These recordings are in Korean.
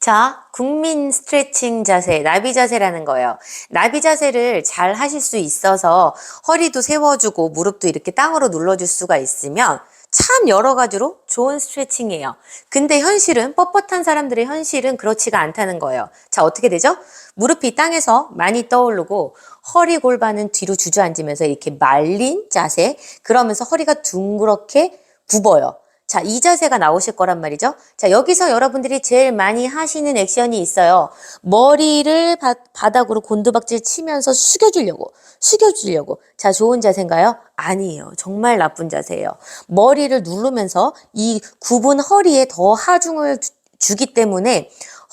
자, 국민 스트레칭 자세, 나비 자세라는 거예요. 나비 자세를 잘 하실 수 있어서 허리도 세워주고 무릎도 이렇게 땅으로 눌러줄 수가 있으면 참 여러 가지로 좋은 스트레칭이에요. 근데 현실은, 뻣뻣한 사람들의 현실은 그렇지가 않다는 거예요. 자, 어떻게 되죠? 무릎이 땅에서 많이 떠오르고 허리 골반은 뒤로 주저앉으면서 이렇게 말린 자세, 그러면서 허리가 둥그렇게 굽어요. 자, 이 자세가 나오실 거란 말이죠. 자, 여기서 여러분들이 제일 많이 하시는 액션이 있어요. 머리를 바, 바닥으로 곤두박질 치면서 숙여주려고, 숙여주려고. 자, 좋은 자세인가요? 아니에요. 정말 나쁜 자세예요. 머리를 누르면서 이 굽은 허리에 더 하중을 주- 주기 때문에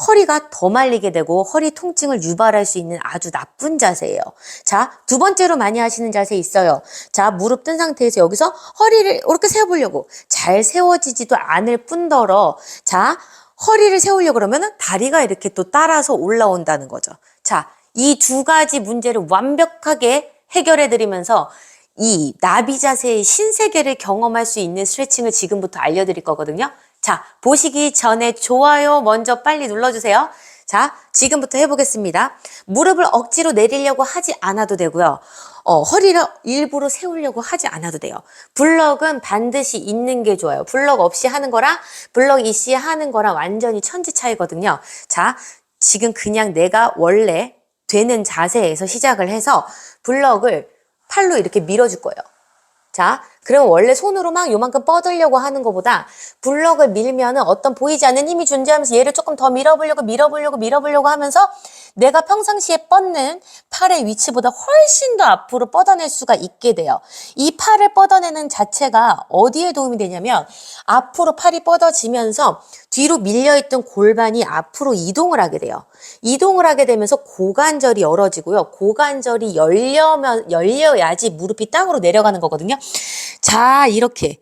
허리가 더 말리게 되고 허리 통증을 유발할 수 있는 아주 나쁜 자세예요. 자, 두 번째로 많이 하시는 자세 있어요. 자, 무릎 뜬 상태에서 여기서 허리를 이렇게 세워보려고 잘 세워지지도 않을 뿐더러 자, 허리를 세우려고 그러면 다리가 이렇게 또 따라서 올라온다는 거죠. 자, 이 두 가지 문제를 완벽하게 해결해 드리면서 이 나비 자세의 신세계를 경험할 수 있는 스트레칭을 지금부터 알려드릴 거거든요. 자, 보시기 전에 좋아요 먼저 빨리 눌러주세요. 자, 지금부터 해보겠습니다. 무릎을 억지로 내리려고 하지 않아도 되고요. 어, 허리를 일부러 세우려고 하지 않아도 돼요. 블럭은 반드시 있는 게 좋아요. 블럭 없이 하는 거랑 블럭 이시 하는 거랑 완전히 천지 차이거든요. 자, 지금 그냥 내가 원래 되는 자세에서 시작을 해서 블럭을 팔로 이렇게 밀어줄 거예요. 자, 그럼 원래 손으로 막 요만큼 뻗으려고 하는 것보다 블럭을 밀면은 어떤 보이지 않는 힘이 존재하면서 얘를 조금 더 밀어보려고 밀어보려고 밀어보려고 하면서 내가 평상시에 뻗는 팔의 위치보다 훨씬 더 앞으로 뻗어낼 수가 있게 돼요. 이 팔을 뻗어내는 자체가 어디에 도움이 되냐면 앞으로 팔이 뻗어지면서 뒤로 밀려있던 골반이 앞으로 이동을 하게 돼요. 이동을 하게 되면서 고관절이 열어지고요. 고관절이 열려면, 열려야지 무릎이 땅으로 내려가는 거거든요. 자, 이렇게.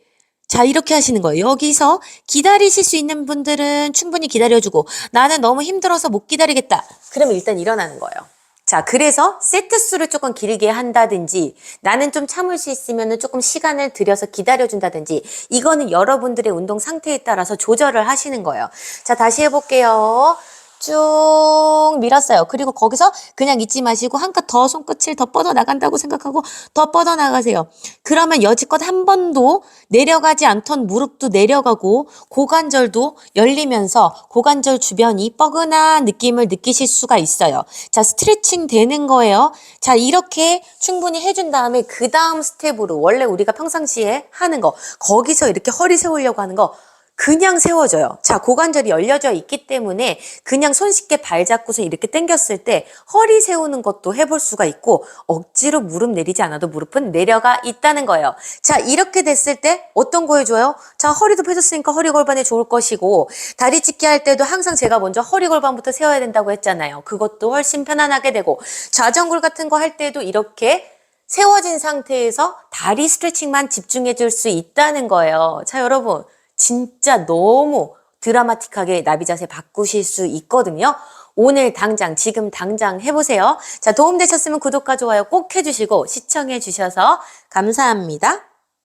자, 이렇게 하시는 거예요. 여기서 기다리실 수 있는 분들은 충분히 기다려주고, 나는 너무 힘들어서 못 기다리겠다. 그러면 일단 일어나는 거예요. 자, 그래서 세트 수를 조금 길게 한다든지, 나는 좀 참을 수 있으면 조금 시간을 들여서 기다려준다든지, 이거는 여러분들의 운동 상태에 따라서 조절을 하시는 거예요. 자, 다시 해볼게요. 쭉 밀었어요. 그리고 거기서 그냥 잊지 마시고 한껏 더 손끝을 더 뻗어 나간다고 생각하고 더 뻗어 나가세요. 그러면 여지껏 한 번도 내려가지 않던 무릎도 내려가고 고관절도 열리면서 고관절 주변이 뻐근한 느낌을 느끼실 수가 있어요. 자, 스트레칭 되는 거예요. 자, 이렇게 충분히 해준 다음에 그 다음 스텝으로 원래 우리가 평상시에 하는 거 거기서 이렇게 허리 세우려고 하는 거 그냥 세워져요. 자, 고관절이 열려져 있기 때문에 그냥 손쉽게 발 잡고서 이렇게 당겼을 때 허리 세우는 것도 해볼 수가 있고 억지로 무릎 내리지 않아도 무릎은 내려가 있다는 거예요. 자, 이렇게 됐을 때 어떤 거 해줘요? 자, 허리도 펴졌으니까 허리 골반에 좋을 것이고 다리 찢기 할 때도 항상 제가 먼저 허리 골반부터 세워야 된다고 했잖아요. 그것도 훨씬 편안하게 되고 좌전굴 같은 거 할 때도 이렇게 세워진 상태에서 다리 스트레칭만 집중해 줄 수 있다는 거예요. 자, 여러분. 진짜 너무 드라마틱하게 나비 자세 바꾸실 수 있거든요. 오늘 당장, 지금 당장 해보세요. 자, 도움되셨으면 구독과 좋아요 꼭 해주시고 시청해 주셔서 감사합니다.